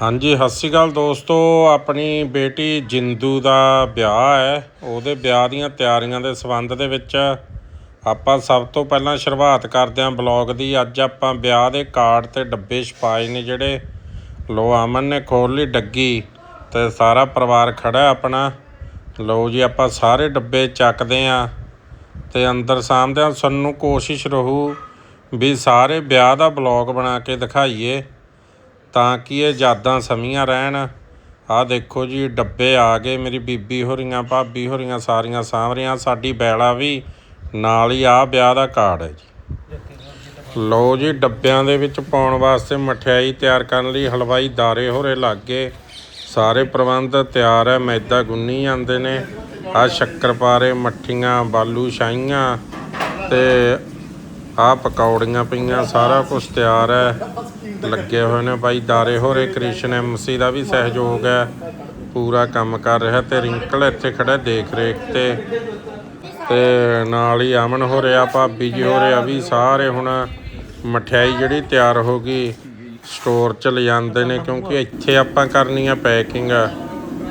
ਹਾਂਜੀ, ਸਤਿ ਸ਼੍ਰੀ ਅਕਾਲ ਦੋਸਤੋ। ਆਪਣੀ ਬੇਟੀ ਜਿੰਦੂ ਦਾ ਵਿਆਹ ਹੈ। ਉਹਦੇ ਵਿਆਹ ਦੀਆਂ ਤਿਆਰੀਆਂ ਦੇ ਸੰਬੰਧ ਦੇ ਵਿੱਚ ਆਪਾਂ ਸਭ ਤੋਂ ਪਹਿਲਾਂ ਸ਼ੁਰੂਆਤ ਕਰਦੇ ਹਾਂ ਬਲੌਗ ਦੀ। ਅੱਜ ਆਪਾਂ ਵਿਆਹ ਦੇ ਕਾਰਡ ਤੇ ਡੱਬੇ ਛਪਾਏ ਨੇ ਜਿਹੜੇ ਲੋ ਅਮਨ ਨੇ ਖੋਲ ਲਈ ਡੱਗੀ ਤੇ ਸਾਰਾ ਪਰਿਵਾਰ ਖੜਾ ਆਪਣਾ। ਲੋ ਜੀ, ਆਪਾਂ ਸਾਰੇ ਡੱਬੇ ਚੱਕਦੇ ਆਂ ਤੇ ਅੰਦਰ ਸਾਂਭਦੇ ਸਾਨੂੰ ਕੋਸ਼ਿਸ਼ ਰਹੂ ਵੀ ਸਾਰੇ ਵਿਆਹ ਦਾ ਬਲੌਗ ਬਣਾ ਕੇ ਦਿਖਾਈਏ। ਤਾਂ ਕਿ ਇਹ ਯਾਦਾਂ ਸਮੀਆਂ ਰਹਿਣ। ਆਹ ਦੇਖੋ ਜੀ, ਡੱਬੇ ਆ ਗਏ ਮੇਰੀ ਬੀਬੀ ਹੋਰੀਆਂ, ਭਾਬੀ ਹੋਰੀਆਂ, ਸਾਰੀਆਂ ਸਾਂਭ ਰਹੀਆਂ ਸਾਡੀ ਬੈਲਾ ਵੀ ਨਾਲ ਹੀ ਆ ਵਿਆਹ ਦਾ ਕਾਰਡ ਹੈ ਜੀ। ਲਓ ਜੀ, ਡੱਬਿਆਂ ਦੇ ਵਿੱਚ ਪਾਉਣ ਵਾਸਤੇ ਮਠਿਆਈ ਤਿਆਰ ਕਰਨ ਲਈ ਹਲਵਾਈ ਦਾਰੇ ਹੋਰੇ ਲੱਗ ਗਏ। ਸਾਰੇ ਪ੍ਰਬੰਧ ਤਿਆਰ ਹੈ, ਮੈਦਾ ਗੁੰਨੀ ਜਾਂਦੇ ਨੇ। ਆ ਸ਼ੱਕਰਪਾਰੇ ਮੱਠੀਆਂ, ਬਾਲੂ ਸ਼ਾਹੀਆਂ ਤੇ ਆ ਪਕੌੜੀਆਂ ਪਈਆਂ, ਸਾਰਾ ਕੁਝ ਤਿਆਰ ਹੈ। ਲੱਗੇ ਹੋਏ ਨੇ ਬਾਈ ਦਾਰੇ ਹੋਰੇ, ਕ੍ਰਿਸ਼ਨ ਐਮਸੀ ਦਾ ਵੀ ਸਹਿਯੋਗ ਹੈ। ਪੂਰਾ ਕੰਮ ਕਰ ਰਿਹਾ ਤੇ ਰਿੰਕਲ ਇੱਥੇ ਖੜਾ ਦੇਖ ਰੇਖ ਤੇ। ਤੇ ਨਾਲ ਹੀ ਅਮਨ ਹੋ ਰਿਹਾ ਭਾਬੀ ਜੀ ਹੋ ਰਿਹਾ ਵੀ ਸਾਰੇ ਹੁਣ ਮਠਿਆਈ ਜਿਹੜੀ ਤਿਆਰ ਹੋ ਗਈ ਸਟੋਰ ਚ ਲਿਜਾਂਦੇ ਨੇ ਕਿਉਂਕਿ ਇੱਥੇ ਆਪਾਂ ਕਰਨੀ ਆ ਪੈਕਿੰਗ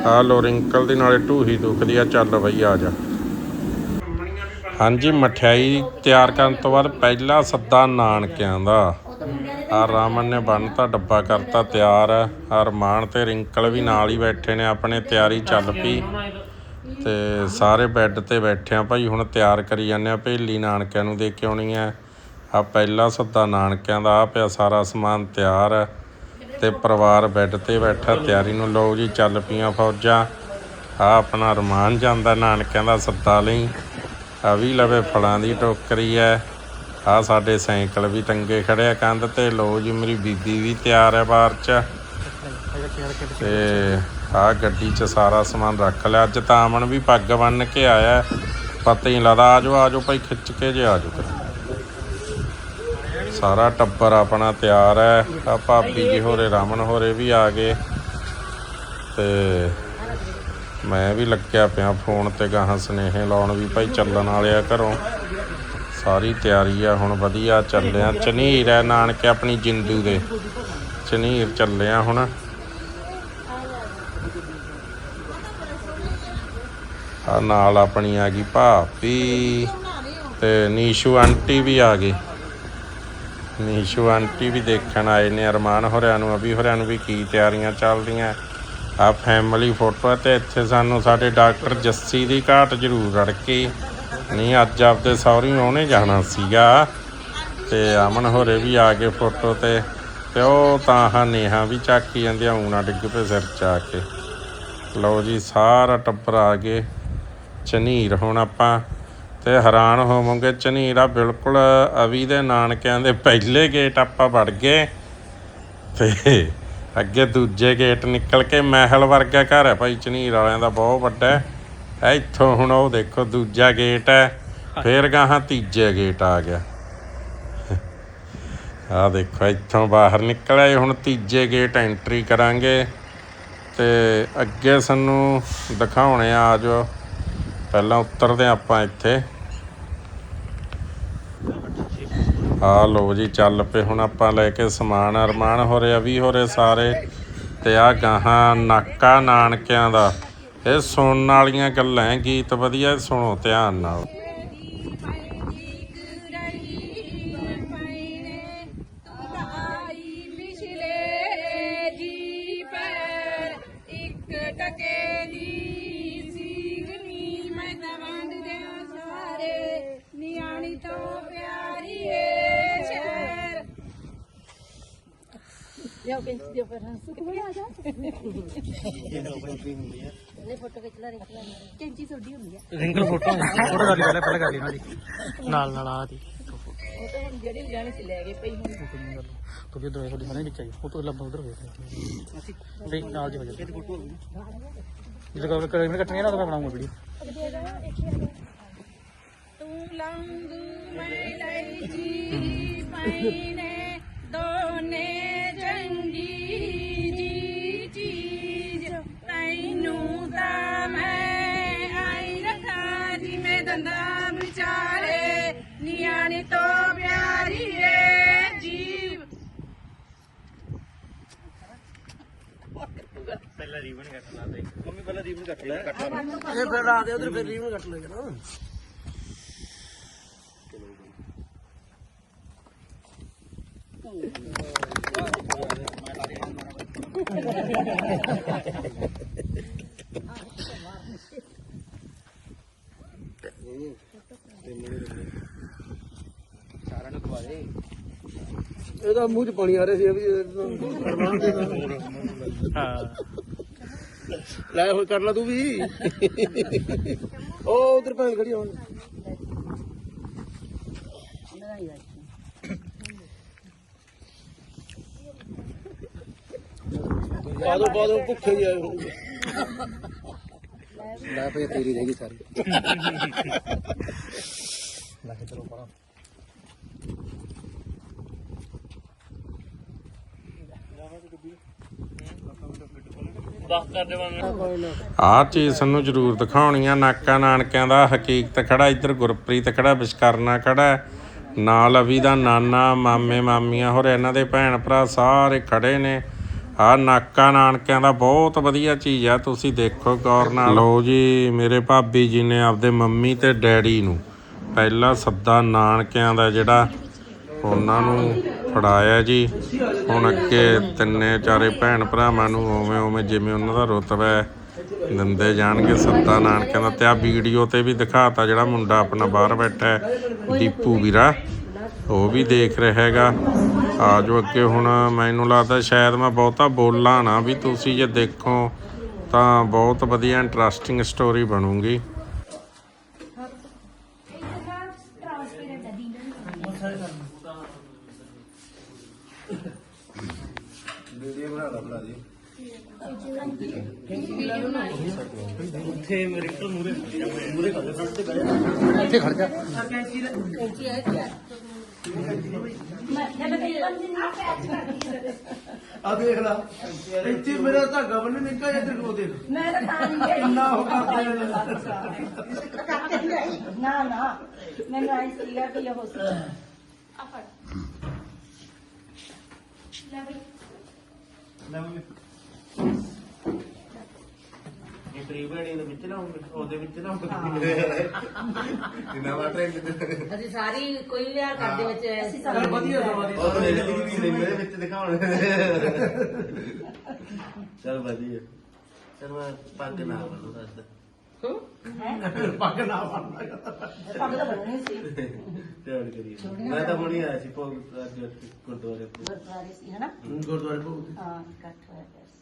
ਆ ਲੋ ਰਿੰਕਲ ਦੀ ਨਾਲੇ ਢੂਹੀ ਦੁਖਦੀ ਆ, ਚੱਲ ਬਈ ਆ ਜਾ। ਹਾਂਜੀ, ਮਠਿਆਈ ਤਿਆਰ ਕਰਨ ਤੋਂ ਬਾਅਦ ਪਹਿਲਾ ਸੱਦਾ ਨਾਨਕਿਆਂ ਦਾ। ਆ ਰਾਮਨ ਨੇ ਬੰਨਤਾ ਡੱਬਾ ਕਰਤਾ, ਤਿਆਰ ਆ ਰਮਾਨ ਤੇ ਰਿੰਕਲ ਵੀ ਨਾਲ ਹੀ ਬੈਠੇ ਨੇ, ਆਪਣੇ ਤਿਆਰੀ ਚੱਲ ਪਈ। ਤੇ ਸਾਰੇ ਬੈੱਡ ਤੇ ਬੈਠੇ ਆ ਭਾਈ, ਹੁਣ ਤਿਆਰ ਕਰੀ ਜਾਂਦੇ ਆ। ਭੇਲੀ ਨਾਨਕਿਆਂ ਨੂੰ ਦੇ ਕੇ ਆਉਣੀ ਆ ਆ ਪਹਿਲਾ ਸੱਦਾ ਨਾਨਕਿਆਂ ਦਾ ਆ ਪਿਆ ਸਾਰਾ ਸਮਾਨ ਤਿਆਰ ਹੈ। ਤੇ ਪਰਿਵਾਰ ਬੈੱਡ ਤੇ ਬੈਠਾ, ਤਿਆਰੀ ਨੂੰ ਲਓ ਜੀ, ਚੱਲ ਪਈਆਂ ਫੌਜਾਂ। ਆ ਆਪਣਾ ਰਮਾਨ ਜਾਂਦਾ ਨਾਨਕਿਆਂ ਦਾ ਸੱਦਾ ਲਈ। ਆ ਵੀ ਲਵੇ ਫਲਾਂ ਦੀ ਟੋਕਰੀ ਐ ਆ ਸਾਡੇ ਸਾਈਕਲ ਵੀ ਟੰਗੇ ਖੜੇ ਆ ਕੰਧ ਤੇ। ਲੋ ਜੀ, ਮੇਰੀ ਬੀਬੀ ਵੀ ਤਿਆਰ ਹੈ ਬਾਹਰ ਚ। ਤੇ ਆ ਗੱਡੀ 'ਚ ਸਾਰਾ ਸਮਾਨ ਰੱਖ ਲਿਆ। ਅੱਜ ਤਾਂ ਅਮਨ ਵੀ ਪੱਗ ਬੰਨ ਕੇ ਆਇਆ। ਪਤਾ ਹੀ ਨਹੀਂ ਲੱਗਦਾ ਆਜੋ ਆਜੋ ਭਾਈ, ਖਿੱਚ ਕੇ ਜੇ ਆਜੋ ਸਾਰਾ ਟੱਬਰ ਆਪਣਾ ਤਿਆਰ ਹੈ ਆ ਭਾਬੀ ਜੀ ਹੋਰੇ, ਰਮਨ ਹੋਰੇ ਵੀ ਆ ਗਏ। ਤੇ ਮੈਂ ਵੀ ਲੱਗਿਆ ਪਿਆ ਫੋਨ ਤੇ ਗਾਹਾਂ ਸੁਨੇਹੇ ਲਾਉਣ ਵੀ ਭਾਈ ਚੱਲਣ ਵਾਲੇ ਆ ਘਰੋਂ। ਸਾਰੀ ਤਿਆਰੀ ਆ, ਹੁਣ ਵਧੀਆ ਚੱਲਿਆ ਚਨੀਰ ਹੈ ਨਾਨਕੇ ਆਪਣੀ ਜਿੰਦੂ ਦੇ। ਚਨੀਰ ਚੱਲਿਆ ਹੁਣ। ਆ ਨਾਲ ਆਪਣੀ ਆ ਗਈ ਭਾਪੀ ਤੇ ਨੀਸ਼ੂ ਆਂਟੀ ਵੀ ਆ ਗਏ। ਨੀਸ਼ੂ ਆਂਟੀ ਵੀ ਦੇਖਣ ਆਏ ਨੇ, ਅਰਮਾਨ ਹੋਰਿਆਂ ਨੂੰ, ਅਭੀ ਹੋਰਿਆਂ ਨੂੰ ਵੀ ਕੀ ਤਿਆਰੀਆਂ ਚੱਲਦੀਆਂ। ਆ ਫੈਮਿਲੀ ਫੋਟੋ ਤੇ ਇੱਥੇ ਸਾਨੂੰ ਸਾਡੇ ਡਾਕਟਰ ਜੱਸੀ ਦੀ ਘਾਟ ਜ਼ਰੂਰ ਰੜਕੀ ਨਹੀਂ, ਅੱਜ ਆਪਦੇ ਸਹੁਰੀ ਉਹਨੇ ਜਾਣਾ ਸੀਗਾ ਤੇ ਅਮਨ ਹੋਰੇ ਵੀ ਆ ਗਏ ਫੋਟੋ ਤੇ ਤੇ ਉਹ ਤਾਂ ਹਾਂ ਨੇਹਾ ਵੀ ਚੱਕੀ ਜਾਂਦੀ ਆ, ਊਣਾ ਡਿੱਗ ਪਏ ਸਿਰ ਚ ਆ ਕੇ। ਲਓ ਜੀ, ਸਾਰਾ ਟੱਬਰ ਆ ਗਏ। ਝਨੀਰ ਹੁਣ ਆਪਾਂ ਤੇ ਹੈਰਾਨ ਹੋਵਾਂਗੇ ਝਨੀਰਾ ਬਿਲਕੁਲ ਅਵੀ ਦੇ ਨਾਨਕਿਆਂ ਦੇ ਪਹਿਲੇ ਗੇਟ ਆਪਾਂ ਵੜ ਗਏ ਤੇ ਅੱਗੇ ਦੂਜੇ ਗੇਟ ਨਿਕਲ ਕੇ ਮਹਿਲ ਵਰਗਾ ਘਰ ਹੈ ਭਾਈ ਝਨੀਰ ਵਾਲਿਆਂ ਦਾ ਬਹੁਤ ਵੱਡਾ ਇੱਥੋਂ ਹੁਣ ਉਹ ਦੇਖੋ ਦੂਜਾ ਗੇਟ ਹੈ, ਫੇਰ ਗਾਹਾਂ ਤੀਜੇ ਗੇਟ ਆ ਗਿਆ। ਆ ਦੇਖੋ, ਇੱਥੋਂ ਬਾਹਰ ਨਿਕਲ ਆਏ ਹੁਣ ਤੀਜੇ ਗੇਟ ਐਂਟਰੀ ਕਰਾਂਗੇ ਤੇ ਅੱਗੇ ਸਾਨੂੰ ਦਿਖਾਉਣੇ ਆ ਆਜੋ ਪਹਿਲਾਂ ਉਤਰਦੇ ਹਾਂ ਆਪਾਂ ਇੱਥੇ। ਆ ਲੋ ਜੀ, ਚੱਲ ਪਏ, ਹੁਣ ਆਪਾਂ ਲੈ ਕੇ ਸਮਾਨ ਅਰਮਾਨ ਹੋ ਰਿਹਾ, ਵੀ ਹੋ ਰਹੇ ਸਾਰੇ, ਤੇ ਆ ਗਾਹਾਂ ਨਾਕਾ ਨਾਨਕਿਆਂ ਦਾ। ਇਹ ਸੁਣਨ ਵਾਲੀਆਂ ਗੱਲਾਂ ਹੈ, ਗੀਤ ਵਧੀਆ ਸੁਣੋ ਧਿਆਨ ਨਾਲ। ਦੀ ਲਿਓ ਕਿ ਦਿਓ ਪਰ ਹੰਸ ਕੇ ਆ ਜਾ ਲੈ ਫੋਟੋ ਖਿੱਚ ਲੈ ਰਿੰਕ ਲੈ ਕੈਂਚੀ ਛੋਡੀ ਹੁੰਦੀ ਆ। ਰਿੰਗਲ ਫੋਟੋ ਫੋਟੋ ਕਰ ਲਈ ਪਹਿਲਾਂ ਪਹਿਲਾਂ ਕਰ ਲਈ ਉਹਨਾਂ ਦੀ ਨਾਲ ਨਾਲ ਆ ਦੀ। ਉਹ ਤਾਂ ਹੁਣ ਜਿਹੜੀ ਲੈਣੀ ਸੀ ਲੈ ਗਏ ਪਈ ਹੁਣ। ਤੂੰ ਵੀ ਦੋਏ ਤੁਹਾਡੀ ਸਾਰੇ ਵਿੱਚ ਆਈ ਫੋਟੋ ਲੱਭ ਉਧਰ ਹੋਏ ਨਹੀਂ ਨਾਲ ਦੀ ਹੋ ਜਾ ਜਦੋਂ ਕਰ ਕਰ ਕੱਟਣੀ ਨਾ ਤਾਂ ਮੈਂ ਬਣਾਉਂਗਾ ਵੀਡੀਓ ਤੂੰ ਲੰਗ ਮੈਂ ਲਈ ਜੀ ਪਾਈਨੇ ਦੋਨੇ ਮੈਂ ਦੰਦਾਂ ਵਿਚਾਰੇ ਨਿਆਣੀ ਤੋਂ ਪਿਆਰੀ ਏ ਜੀਵ ਇਹ ਫਿਰ ਲਾ ਦੇ ਉਧਰ ਫਿਰ ਰੀਵਨ ਕੱਟ ਲੇਗਾ ਨਾ। ਇਹਦਾ ਮੂੰਹ ਚ ਪਾਣੀ ਆ ਰਿਹਾ ਸੀ ਇਹ ਵੀ ਹਾਂ। ਲੈ ਹੋਏ ਕਰ ਲਾ ਤੂੰ ਵੀ। ਉਹ ਉਧਰ ਭੈਣ ਖੜੀ ਹੁਣ। ਪਾ ਦੋ ਪਾ ਦੋ ਭੁੱਖੇ ਹੀ ਆਏ ਹੋਣਗੇ ਲੈ ਪਈ ਤੇਰੀ ਰਹਿ ਗਈ ਸਾਰੀ। ਆਹ ਚੀਜ਼ ਸਾਨੂੰ ਜ਼ਰੂਰ ਦਿਖਾਉਣੀ ਆ। ਨਾਕਾ ਨਾਨਕਿਆਂ ਦਾ ਹਕੀਕਤ ਖੜਾ, ਇੱਧਰ ਗੁਰਪ੍ਰੀਤ ਖੜਾ, ਵਿਸ਼ਕਰਨਾ ਖੜਾ। ਨਾਲ ਅਵੀ ਦਾ ਨਾਨਾ, ਮਾਮੇ, ਮਾਮੀਆਂ, ਹੋਰ ਇਹਨਾਂ ਦੇ ਭੈਣ ਭਰਾ ਸਾਰੇ ਖੜੇ ਨੇ। ਆਹ ਨਾਕਾ ਨਾਨਕਿਆਂ ਦਾ ਬਹੁਤ ਵਧੀਆ ਚੀਜ਼ ਆ। ਤੁਸੀਂ ਦੇਖੋ ਗੌਰ ਨਾਲ। ਲਓ ਜੀ, ਮੇਰੇ ਭਾਬੀ ਜੀ ਨੇ ਆਪਦੇ ਮੰਮੀ ਤੇ ਡੈਡੀ ਨੂੰ ਪਹਿਲਾ ਸੱਦਾ ਨਾਨਕਿਆਂ ਦਾ ਜਿਹੜਾ ਉਹਨਾਂ ਨੂੰ ਫੜਾਇਆ ਜੀ। ਹੁਣ ਅੱਗੇ ਤਿੰਨੇ ਚਾਰੇ ਭੈਣ ਭਰਾਵਾਂ ਨੂੰ ਉਵੇਂ ਉਵੇਂ ਜਿਵੇਂ ਉਹਨਾਂ ਦਾ ਰੁਤਬਾ ਹੈ, ਦਿੰਦੇ ਜਾਣਗੇ ਸੱਤਾ ਨਾਨਕਿਆਂ ਦਾ। ਤੇ ਆ ਵੀਡੀਓ ਤੇ ਵੀ ਦਿਖਾਤਾ ਜਿਹੜਾ ਮੁੰਡਾ ਆਪਣਾ ਬਾਹਰ ਬੈਠਾ ਹੈ, ਦੀਪੂ ਵੀਰਾ। ਉਹ ਵੀ ਦੇਖ ਰਿਹਾ ਹੈਗਾ। ਆ ਜੋ ਅੱਗੇ ਹੁਣ ਮੈਨੂੰ ਲੱਗਦਾ ਸ਼ਾਇਦ ਮੈਂ ਬਹੁਤਾ ਬੋਲਾਂ ਨਾ ਵੀ ਤੁਸੀਂ ਜੇ ਦੇਖੋ ਤਾਂ ਬਹੁਤ ਵਧੀਆ ਇੰਟਰਸਟਿੰਗ ਸਟੋਰੀ ਬਣੂਗੀ। ਇੱਥੇ ਖੜ ਜਾ ਆ ਦੇਖ ਲਾ ਇੱਥੇ ਮੇਰਾ ਧਾਗਾ ਬੰਨੇ ਨਿੱਕਾ ਜਿਹਾ ਤੇਰੇ ਕੋਲ ਦੇਖ ਮੈਂ ਤਾਂ ਖਾ ਨਹੀਂ ਗਈ ਇੰਨਾ ਹੋ ਕਰਦੇ ਨਾ ਨਾ ਮੈਨੂੰ ਆਈ ਸੀਗਾ ਕਿ ਇਹ ਹੋ ਸਕਦਾ ਇਹ ਪ੍ਰੀਵੈਡਿੰਗ ਦੇ ਵਿੱਚ ਨਾ ਉਹਦੇ ਵਿੱਚ ਨਾ ਅਸੀਂ ਸਾਰੀ ਕੋਈ ਵਿਆਹ ਕਰਦੇ ਵਿੱਚ ਅਸੀਂ ਚੱਲ ਵਧੀਆ ਸਮਾਂ ਦੀ ਉਹ ਲੈ ਲਈ ਵੀ ਨਹੀਂ ਮੇਰੇ ਵਿੱਚ ਦਿਖਾਉਣ। ਚਲ ਵਧੀਆ। ਚਲ ਮੈਂ ਪੱਗ ਨਾ ਬੰਨੂ ਦੱਸ ਪੱਗ ਨਾ ਫੜਨਾ ਪੱਗ ਤਾਂ ਬਣਨੀ ਸੀ। ਧਿਆਨ ਕਰੀ ਮੈਂ ਤਾਂ ਹੁਣੀ ਆਇਆ ਸੀ ਭੋਗ ਅੱਜ ਗੁਰਦੁਆਰੇ ਤੋਂ। ਗੁਰਦੁਆਰੇ ਸੀ ਹਨਾ? ਗੁਰਦੁਆਰੇ ਭੋਗ ਹਾਂ ਇਕੱਠ ਹੋਇਆ ਪਿਆ ਸੀ।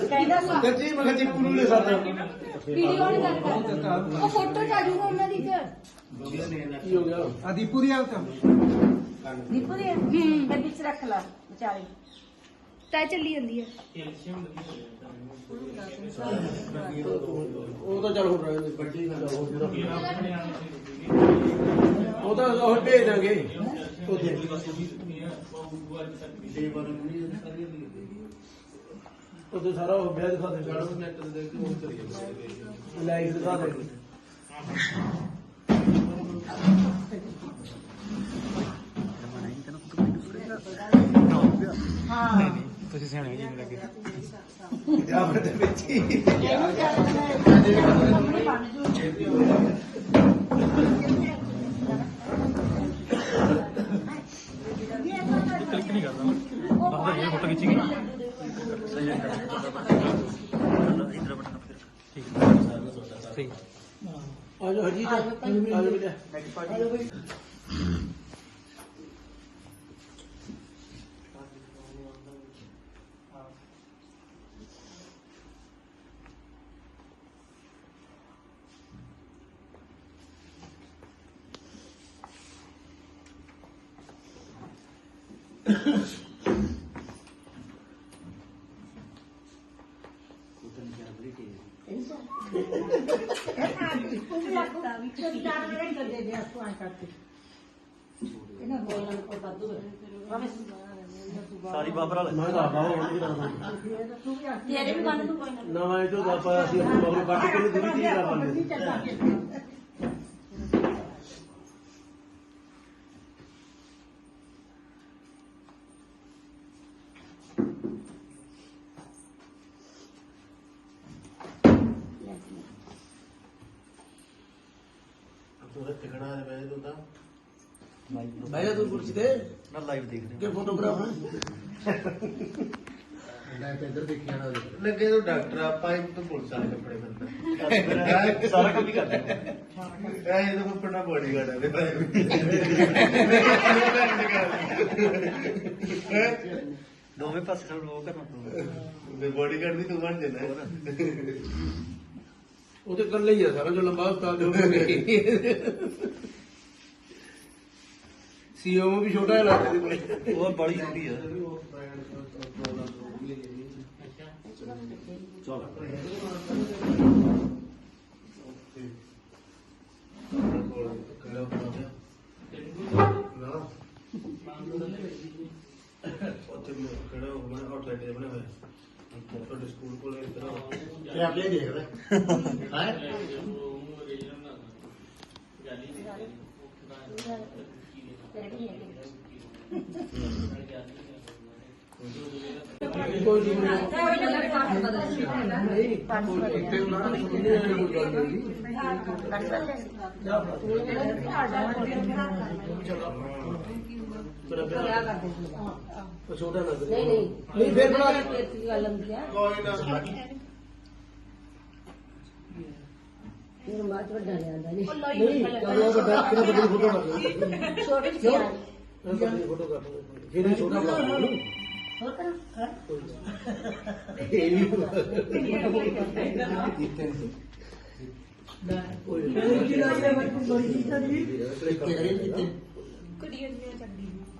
ਕਹਿੰਦਾ ਸੀ ਗੱਜੀ ਮੈਂ ਗੱਜੀ ਪੁਰੂ ਨੇ ਸਾਡਾ ਵੀਡੀਓ ਨਹੀਂ ਕਰਦਾ ਉਹ ਫੋਟੋ ਚ ਆ ਉਹਨਾਂ ਦੀ ਕੀ ਹੋ ਗਿਆ ਆ ਦੀਪੂ ਦੀ ਆਉਂ ਦੀਪੂ ਦੀ ਹੂੰ ਗੱਡੀ ਚ ਰੱਖ ਲਾ ਵਿਚਾਰੇ ਤਾਂ ਚੱਲੀ ਜਾਂਦੀ ਹੈ ਉਹ ਤਾਂ ਚੱਲ ਹੁਣ ਵੱਡੀ ਗੱਲ ਉਹ ਤਾਂ ਉਹ ਭੇਜ ਦਾਂਗੇ। ਉਹਦੇ ਉਹਦੇ ਸਾਰਾ ਉਹ ਵਿਆਹ ਦਿਖਾ ਦੇ। ਨੈਟ ਤੇ ਦੇਖ ਕੇ ਉਹ ਕਰੀ ਲਾਈਵ ਦਿਖਾ ਦੇ। ਹਾਂ ਤੁਸੀਂ ਸਿਆਣੇ ਜੀ ਲੱਗੇ। ਪੰਜਾਬ ਦੇ ਵਿੱਚ ਹੀ। ਇਹਨੂੰ ਚੱਲ ਬਣ ਜੂ ਕਲਿੱਕ ਨਹੀਂ ਕਰਦਾ ਮੈਂ। ਬਾਹਰ ਇਹ ਫੋਟੋ ਖਿੱਚੀ ਗਈ। ਠੀਕ ਠੀਕ ਆ ਜਾ ਹਰਜੀਤ। ਆ ਜਾ ਬੇਟਾ। ਸਾਰੀ ਬਾਬਰ ਵਾਲੇ। ਮੈਂ ਤਾਂ ਬਾਹਰ ਹੋਣ ਦੀ ਕਰਾਂ ਤੇਰੇ ਵੀ ਬੰਨ ਤੂੰ ਕੋਈ ਨਾ। ਨਵਾਂ ਇਹ ਤੋਂ ਆਪਾਂ ਅਸੀਂ ਆਪਣੇ ਬਾਹਰ ਕੱਟ ਕੇ ਦੂਰੀ ਚੀਜ਼ ਕਰ ਲਾਂਗੇ ਤੂੰ ਹੱਥ ਖੜਾ ਹੈ ਬੈਠ ਤੂੰ ਤਾਂ ਮੈਂ ਤਾਂ ਕੁਰਸੀ ਤੇ ਨਾ ਲਾਈਵ ਦੇਖ ਕਿ ਫੋਟੋਗ੍ਰਾਫਰ ਲੱਗੇ ਤੂੰ ਡਾਕਟਰ ਆਪਾਂ ਇਹ ਤੋਂ ਪੁਲਿਸ ਵਾਲੇ ਕੱਪੜੇ ਫਿਰਦਾ ਸਾਰਾ ਕੰਮ ਹੀ ਕਰਦਾ ਇਹ ਇਹ ਤਾਂ ਪੜਨਾ ਬੋਡੀ ਗਾਰਡ ਹੈ ਤੇ ਦੋਵੇਂ ਪਾਸੇ ਨਾਲ ਉਹ ਕਰਨਾ ਪਊਗਾ। ਬੋਡੀ ਗਾਰਡ ਵੀ ਤੂੰ ਬਣ ਜਾਣਾ। ਉਹ ਤੇ ਕੱਲੇ ਹੀ ਆ ਸਾਰਾ ਜੋ ਲੰਬਾ ਉਸਤਾਦ ਜੋ ਵੀ ਸੀਓ ਵੀ ਛੋਟਾ ਜਿਹਾ ਲੱਗਦਾ ਸੀ ਕੋਲੇ। ਉਹ ਬੜੀ ਛੋਟੀ ਆ। ਉੱਥੇ ਵੀ ਕਿਹੜਾ ਉਹ ਬਣਾ ਆਊਟਲੈਟ ਜਿਹਾ ਬਣਿਆ ਹੋਇਆ ਤੁਹਾਡੇ ਸਕੂਲ ਕੋਲੇ ਇੱਧਰ ਤੇ ਆਪੇ ਦੇਖ ਲੈ। ਹੈ? ਕੋਈ ਨਹੀਂ ਛੋਟਾ ਲੱਗ ਰਿਹਾ ਨਹੀਂ ਨਹੀਂ। ਨਹੀਂ ਫੇਰ ਬਣਾ ਦੇ। ਕੀ। ਗੱਲ ਹੁੰਦੀ ਆ। ਕੋਈ ਨਾ। ਫਿਰ ਬਾਅਦ ਚ ਵੱਡਾ ਲਿਆਂਦਾ ਨਹੀਂ ਨਹੀਂ ਚਲੋ ਵੱਡਾ ਕਿਹੜਾ ਵੱਡੀ ਫੋਟੋ ਕਰ ਲਓ ਛੋਟੇ ਆ ਮੈਂ ਵੱਡੀ ਫੋਟੋ ਕਰ ਲਓ ਫਿਰ ਇਹ ਛੋਟਾ ਬਣਾ ਲਓ ਹੋਰ ਕਰਾਂ। ਇਹ ਵੀ ਲੱਡੂ ਕੀ ਗੱਲ ਛੋਟਾ ਲੱਗੀ ਤਾਂ ਸਾਨੂੰ ਬੜੀ ਜੀ ਮਿਲਿਆ ਨਾ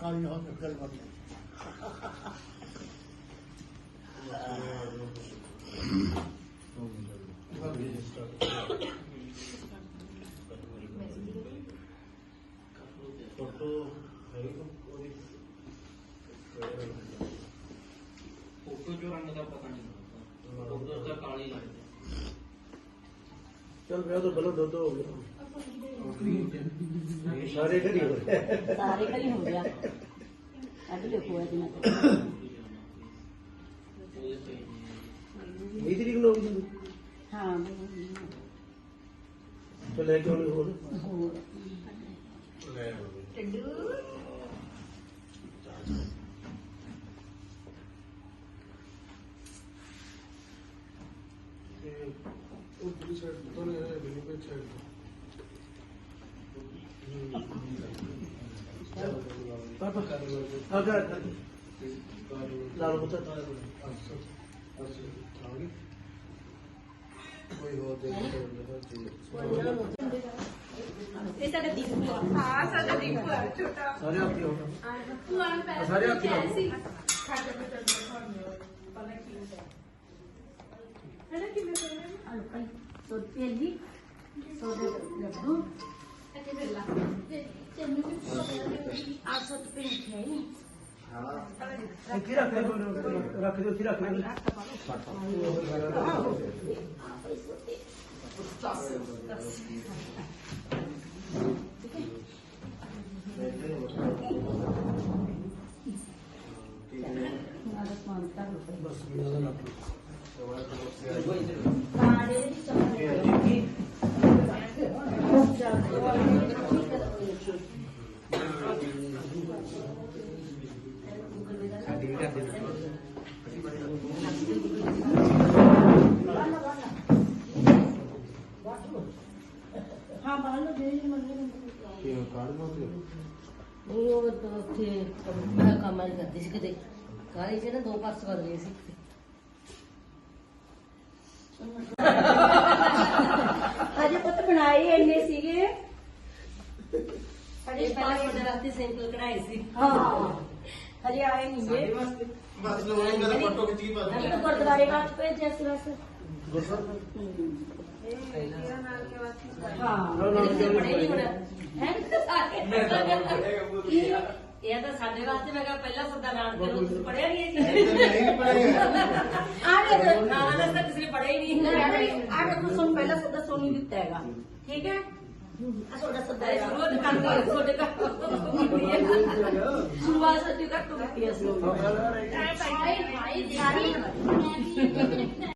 ਕਾਲੀ ਨਾ ਗੱਲ ਬਾਤ ਫੋਟੋ ਹੈ ਉਹਦੀ ਫੋਟੋ ਜੋ ਰੰਗ ਦਾ ਪਤਾ ਨਹੀਂ ਫੋਟੋ ਤਾਂ ਕਾਲੀ ਲੱਗਦੀ ਚਲ ਵਿਆਹ ਤੋਂ ਪਹਿਲਾਂ ਦੁੱਧ ਹੋ ਗਿਆ। ਸਾਰੇ ਘਰੀ ਹੋ ਗਏ ਸਾਰੇ ਕਲੀ ਹੋ ਗਿਆ। ਅੱਜ ਦੇਖੋ ਅੱਜ ਨਾ ਵੀਹ ਤਰੀਕ ਨੂੰ ਹੋ ਗਈ ਹਾਂ ਤੇ ਲੈ ਕੇ ਆਉਣੀ ਹੋਰ ਹੋਰ ਉਹ ਦੂਜੀ ਸਾਈਡ ਤੋਂ ਨੇ ਬਿਲਕੁਲ ਕੋਈ ਸਾਈਡ ਪਾਪਾ ਕਰ ਲੋ ਅਗਰ ਲਾਲ ਬਤਾ ਤਾਂ ਕੋਈ ਹੋਰ ਦੇ ਇਹ ਸਾਡਾ ਦੀਪੂ ਆ ਹਾਂ ਸਾਡਾ ਦੀਪੂ ਆ ਛੋਟਾ ਸਾਰੇ ਆਪੀ ਹੋਣਾ ਤੂੰ ਆਣ ਪੈ ਸਾਰੇ ਹੱਥ ਲਾਓ। ਸੀ ਖਾਟਾ ਬਟਨ ਪਤਾ ਕੀ ਹੁੰਦਾ ਹੈ ਨਾ ਕਿਵੇਂ ਕਰਨਾ ਅਲਪਾਈ ਸੌ ਰੁਪਏ ਦੀ ਸੌ ਦੇ ਲੱਡੂ ਅੱਛਾ ਬੱਲਾ ਆ ਸੌ ਰੁਪਏ ਨਹੀਂ ਹੈ ਨਹੀਂ ਇੱਥੇ ਰੱਖ ਲੈ ਰੱਖ ਦਿਓ ਇੱਥੇ ਰੱਖ ਲੈ ਮਾਰਾ ਸਮਾਨ ਤਾਂ ਬਸ ਮੇਰਾ ਨਾਮ ਕਾੜੇ ਦੀ ਸੌ ਹਾਂ ਬਾਹਰ ਨੂੰ ਦੇ ਜੀ ਮੰਗੇ ਕੀ ਕਾਰਡ ਨਾ ਤੇ ਨਹੀਂ ਉਹ ਤਾਂ ਉੱਥੇ ਮੈਂ ਕੰਮ ਨਹੀਂ ਕਰਦੀ ਸੀ ਕਿਤੇ। ਕਾਲੇ ਚ ਨਾ ਦੋ ਪਰਸ ਬਦਲੇ ਸੀ। ਅਜੇ ਪੁੱਤ ਬਣਾਏ ਇੰਨੇ ਸੀਗੇ। ਅਜੇ ਪਹਿਲਾਂ ਤੁਹਾਡੇ ਵਾਸਤੇ ਸਿੰਪਲ ਕਢਾਈ ਸੀ। ਹਾਂ। ਹਜੇ ਆਏ ਨਹੀਂ ਜੇ ਬਸ ਲੋ ਇਹ ਮੇਰਾ ਫੋਟੋ ਖਿੱਚ ਕੇ ਪਾ ਅਜੇ ਤਾਂ ਗੁਰਦੁਆਰੇ ਬਾਅਦ ਭੇਜਿਆ ਸੀ ਬਸ। ਗੁਰਸਰ ਇਹਦੇ ਬੜੇ ਨਹੀਂ ਹੋਣਾ ਹੈ ਇਹ ਤਾਂ ਸਾਡੇ ਵਾਸਤੇ ਮੈਂ ਕਿਹਾ ਪਹਿਲਾ ਸੱਦਾ ਨਾਨਕੇ ਨੂੰ ਤੁਸੀਂ ਪੜਿਆ ਨਹੀਂ ਇਹ ਚੀਜ਼ ਨਹੀਂ ਪੜਿਆ ਆ ਦੇ ਨਾ ਨਾ ਨਾ ਕਿਸੇ ਨੇ ਪੜਿਆ ਹੀ ਨਹੀਂ ਆ ਦੇਖੋ ਤੁਹਾਨੂੰ ਪਹਿਲਾਂ ਸਦਾ ਸੋਨੀ ਦਿੱਤਾ ਹੈਗਾ ਠੀਕ ਹੈ ਆ ਤੁਹਾਡਾ ਸੱਦਾ ਹੈ ਸ਼ੁਰੂਆਤ ਕਰਦੇ ਤੁਹਾਡੇ ਘਰ ਸ਼ੁਰੂਆਤ ਸਾਡੇ ਘਰ ਤੋਂ ਕੀਤੀ ਅਸੀਂ ਹਾਏ ਹਾਏ ਸਾਰੀ